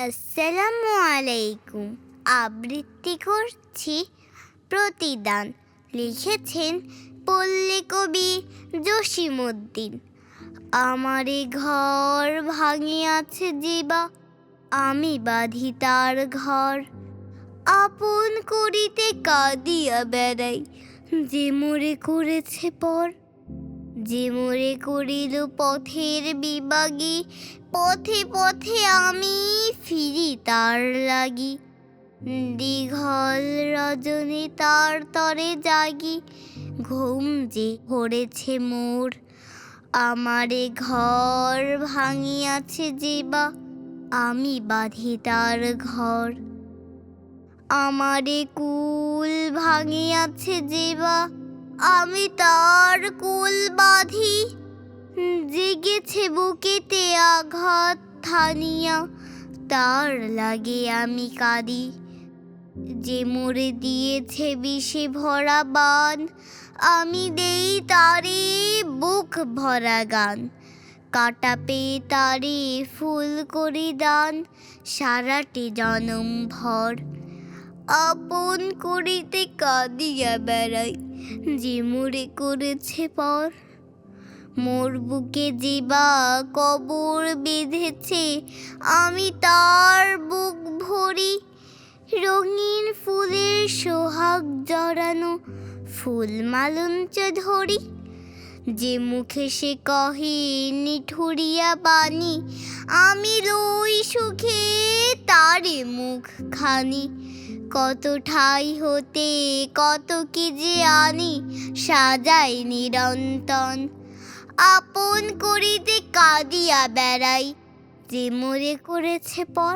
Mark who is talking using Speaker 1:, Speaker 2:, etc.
Speaker 1: আসসালামু আলাইকুম আবৃত্তি করছি প্রতিদান। লিখেছেন পল্লী কবি জসিমুদ্দিন আমারে ঘর ভাঙিয়াছে জীবা, আমি বাঁধি তার ঘর। আপন করিতে কাঁদিয়া বেড়াই, যে মোরে করেছে পর। যে মোরে করিল পথের বিবাগী পথে পথে আমি ফিরি তার লাগি। দীঘল রজনী তার তরে জাগি, ঘুম যে ভরেছে মোর। আমারে ঘর ভাঙিয়াছে যেবা, আমি বাঁধি তার ঘর। আমারে কুল ভাঙিয়াছে যেবা আমি তার কুল বাঁধি। জেগেছে বুকেতে আঘাত থানিয়া। তার লাগে আমি কাঁদি। যে মরে দিয়েছে বিষে ভরা বান, আমি দেই তারে বুক ভরা গান। কাটা পেয়ে তারে ফুল করি দান, সারাটি জনম ভর। আপন করিতে কাঁদিয়া বেড়াই। যে মরে করেছে পর, মোর বুকে জীবা কবর বেঁধেছে, আমি তার বুক ভরি রঙিন ফুলের সোহাগ জড়ানো ফুল মালঞ্চ ধরি। যে মুখে সে কহে, নিঠুরিয়া বাণী, আমি রই সুখে তারে মুখ খানি কত ঠাই হতে, কত কি যে আনি সাজাই নিরন্তন আপন করিতে কাঁদিয়া বেড়াই, যে মরে করেছে পর